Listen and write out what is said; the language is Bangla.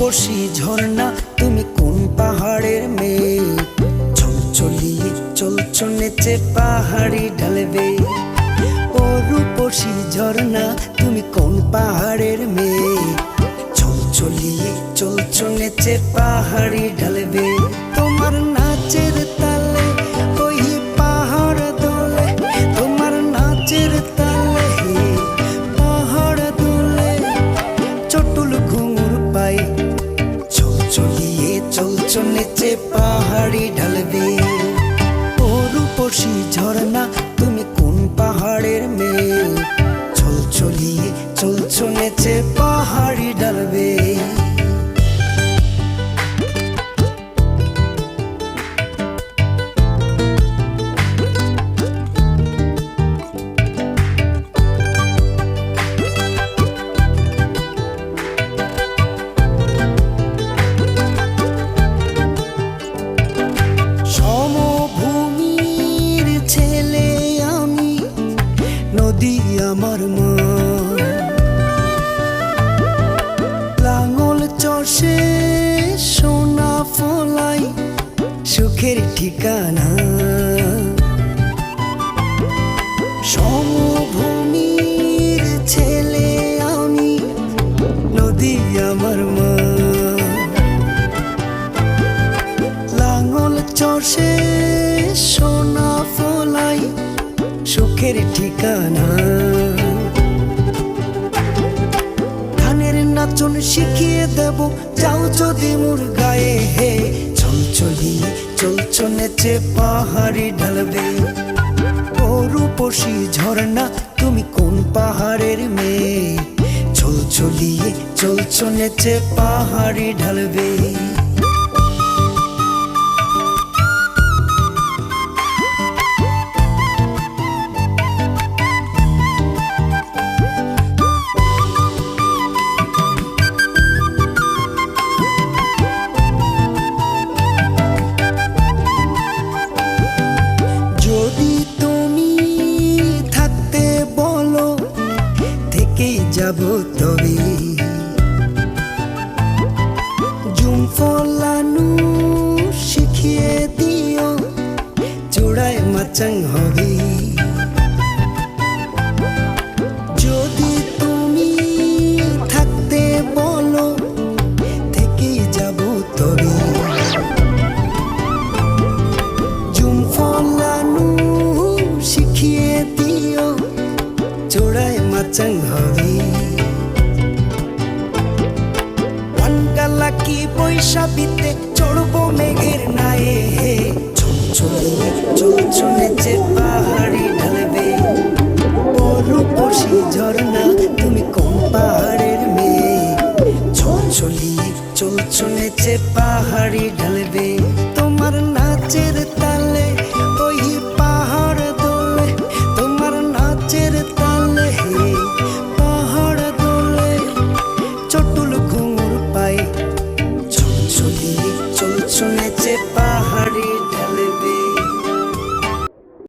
রূপসী ঝর্ণা, তুমি কোন পাহাড়ের মেয়ে? চলচলিয়ে চলছ নেচে পাহাড়ি ঢালবে। ও রূপসী ঝর্ণা, তুমি কোন পাহাড়ের মেয়ে? চলচলিয়ে চলছ নেচে পাহাড়ি ঢালবে। ঢালবে। ও রূপসী ঝর্ণা তুমি কোন পাহাড়ের মেয়ে? চল চলিয়ে চলছ নেচে পাহাড়ি ঢালবে। সুখের ঠিকানা। সমভূমির ছেলে আমি, নদী আমার মা। লাঙল চষে সোনা ফলাই সুখের ঠিকানা। নাচন শিখিয়ে দেব, যাও যদি মোর গায়ে হে নেচে পাহাড়ি ঢালবে ও রূপসী ঝর্ণা, তুমি কোন পাহাড়ের মেয়ে? চল চলিয়ে চলছ নেচে পাহাড়ি ঢালবে থেকেই চেঙ্গারি কি বিতে চড়বো মেঘের নায়ে। হে ঝুমঝুমে ঝুমঝুমে যে পাহাড়ি ঢালবে। পরপশি ঝর্ণা, তুমি কোন পাহাড়ের মেয়ে? ঝুমঝুলিয়ে চলছুনে যে পাহাড়ি ঢালবে। তোমার নাচের তালে